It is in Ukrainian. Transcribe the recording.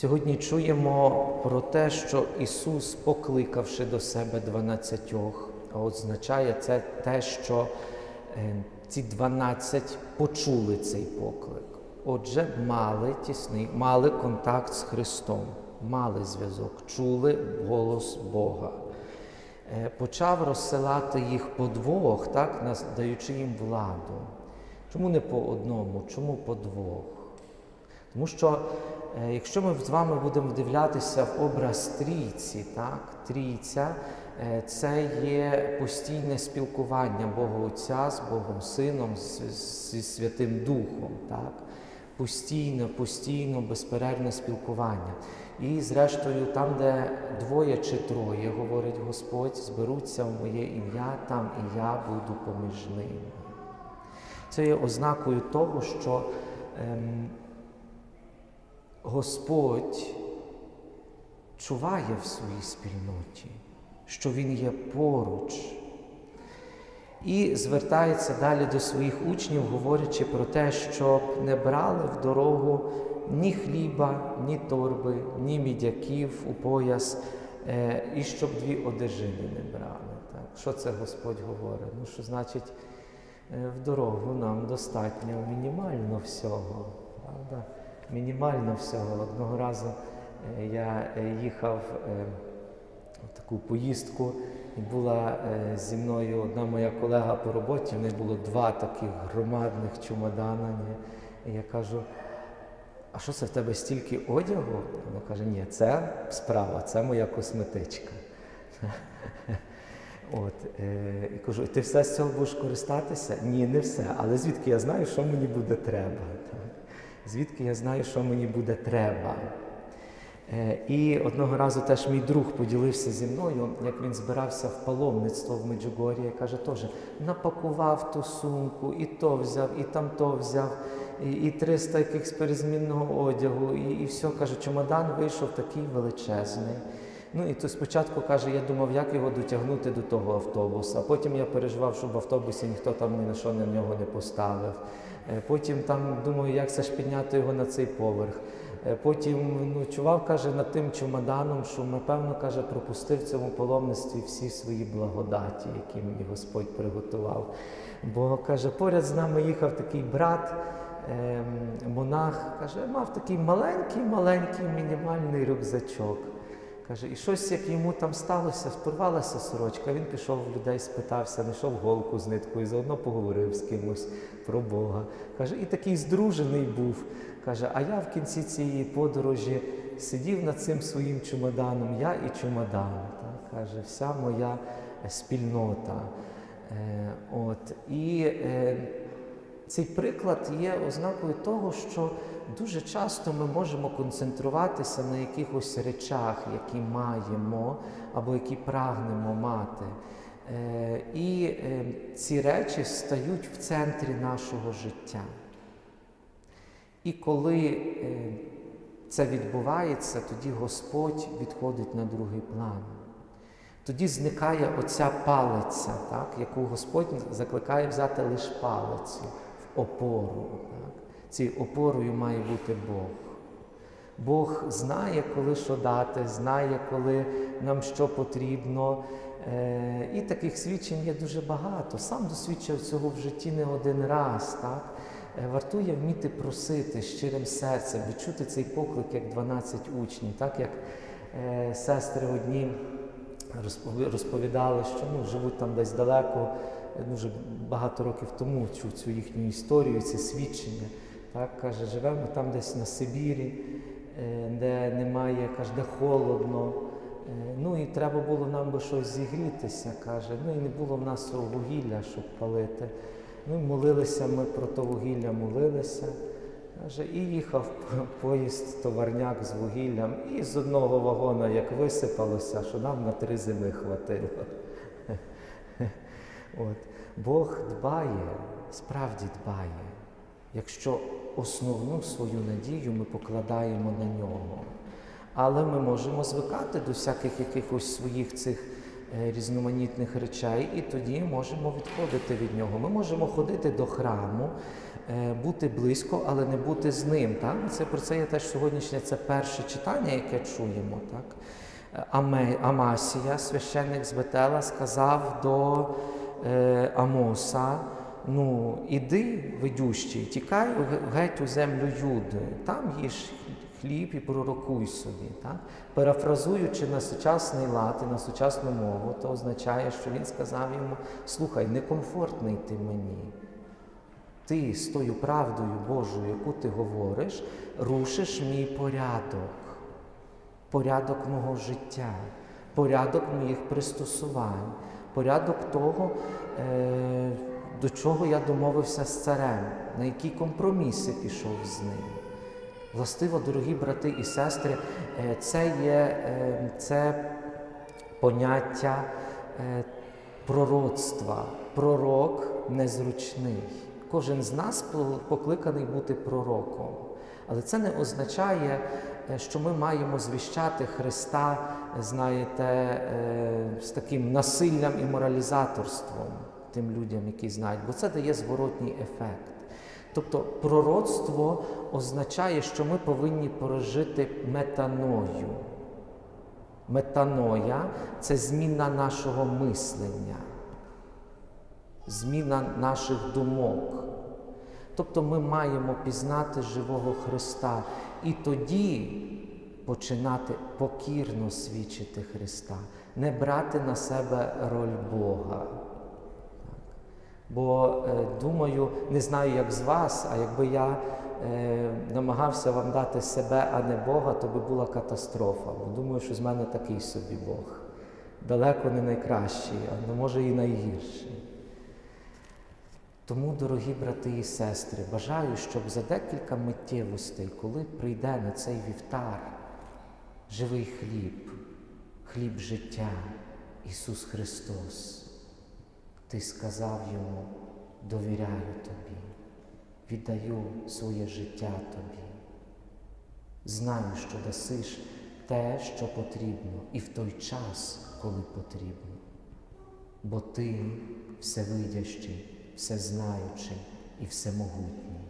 Сьогодні чуємо про те, що Ісус, покликавши до себе дванадцятьох, а означає це те, що е, ці дванадцять почули цей поклик. Отже, мали тісний, мали контакт з Христом, мали зв'язок, чули голос Бога. Е, Почав розсилати їх по двох, так, даючи їм владу. Чому не по одному? Чому по двох? Тому що якщо ми з вами будемо вдивлятися в образ трійці, так, трійця е, це є постійне спілкування Бога Отця з Богом Сином, зі Святим Духом. Так? Постійно, постійно, безперервне спілкування. І зрештою, там, де двоє чи троє, говорить Господь, зберуться в моє ім'я, там і я буду поміж ними. Це є ознакою того, що ем, Господь чуває в своїй спільноті, що Він є поруч. І звертається далі до своїх учнів, говорячи про те, щоб не брали в дорогу ні хліба, ні торби, ні мідяків у пояс, е, і щоб дві одежини не брали. Так? Що це Господь говорить? Ну, що значить, е, в дорогу нам достатньо мінімально всього. Правда? Мінімально всього. Одного разу е, я е, їхав е, в таку поїздку, і була зі мною одна моя колега по роботі, в неї було два таких громадних чемодана. І я кажу, а що це в тебе стільки одягу? Вона каже, ні, це справа, це моя косметичка. От, е, і кажу, ти все з цього будеш користатися? Ні, не все. Але звідки я знаю, що мені буде треба? Звідки я знаю, що мені буде треба? Е, І одного разу теж мій друг поділився зі мною, як він збирався в паломництво в Меджугорі, я каже, теж напакував ту сумку, і то взяв, і там то взяв, і, і 300 якихось перезмінного одягу, і, і все, каже, чемодан вийшов такий величезний. Ну і то спочатку каже, я думав, як його дотягнути до того автобуса. Потім я переживав, щоб в автобусі ніхто там ні на що на нього не поставив. Е, Потім там думаю, як це ж підняти його на цей поверх. Е, Потім ну, чував, каже, над тим чемоданом, що, напевно, каже, пропустив в цьому паломництві всі свої благодаті, які мені Господь приготував. Бо каже, поряд з нами їхав такий брат, ем, монах, каже, мав такий маленький, маленький мінімальний рюкзачок. Каже, і щось, як йому там сталося, порвалася сорочка. Він пішов в людей, спитався, знайшов голку з ниткою, заодно поговорив з кимось про Бога. Каже, і такий здружений був. Каже, а я в кінці цієї подорожі сидів над цим своїм чемоданом, я і чемодан. Так? Каже, вся моя спільнота. Е, от. І е, цей приклад є ознакою того, що дуже часто ми можемо концентруватися на якихось речах, які маємо або які прагнемо мати. Е, І е, ці речі стають в центрі нашого життя. І коли е, це відбувається, тоді Господь відходить на другий план. Тоді зникає оця палиця, так, яку Господь закликає взяти лише палицю опору. Цією опорою має бути Бог. Бог знає, коли що дати, знає, коли нам що потрібно. Е, І таких свідчень є дуже багато. Сам досвідчив цього в житті не один раз. Так? Е, Вартує вміти просити щирим серцем, відчути цей поклик, як 12 учнів, так як е, сестри одні розповідали, що ну, живуть там десь далеко, дуже багато років тому чув цю їхню історію, це свідчення. Так, каже, живемо там десь на Сибірі, е, де немає, каже, де холодно. Е, Ну і треба було нам би щось зігрітися, каже. Ну і не було в нас вугілля, щоб палити. Ну і молилися ми про то вугілля, молилися. Каже, і їхав поїзд товарняк з вугіллям, і з одного вагона як висипалося, що нам на три зими хватило. От. Бог дбає, справді дбає, якщо основну свою надію ми покладаємо на нього. Але ми можемо звикати до всяких якихось своїх цих е, різноманітних речей, і тоді можемо відходити від нього. Ми можемо ходити до храму, е, бути близько, але не бути з ним. Так? Це про це є теж сьогоднішнє це перше читання, яке чуємо. Так? Е, Амасія, священник з Бетела, сказав до е, Амоса. Ну, іди, видющий, тікай геть у землю Юди, там їж хліб і пророкуй собі. Так? Парафразуючи на сучасний лад і на сучасну мову, то означає, що він сказав йому: слухай, некомфортний ти мені. Ти з тою правдою Божою, яку ти говориш, рушиш мій порядок, порядок мого життя, порядок моїх пристосувань, порядок того, е, до чого я домовився з царем, на які компроміси пішов з ним. Властиво, дорогі брати і сестри, е, це є е, це поняття пророцтва. Пророк незручний. Кожен з нас покликаний бути пророком. Але це не означає, що ми маємо звіщати Христа, знаєте, з таким насиллям і моралізаторством тим людям, які знають, бо це дає зворотній ефект. Тобто пророцтво означає, що ми повинні прожити метаною. Метаноя це зміна нашого мислення, зміна наших думок. Тобто ми маємо пізнати живого Христа і тоді починати покірно свідчити Христа, не брати на себе роль Бога. Бо е, думаю, не знаю, як з вас, а якби я е, намагався вам дати себе, а не Бога, то би була катастрофа. Бо думаю, що з мене такий собі Бог. Далеко не найкращий, а не може і найгірший. Тому, дорогі брати і сестри, бажаю, щоб за декілька миттєвостей, коли прийде на цей вівтар живий хліб, хліб життя, Ісус Христос, ти сказав йому, довіряю тобі, віддаю своє життя тобі. Знаю, що дасиш те, що потрібно, і в той час, коли потрібно. Бо ти всевидящий, всезнаючий і всемогутній.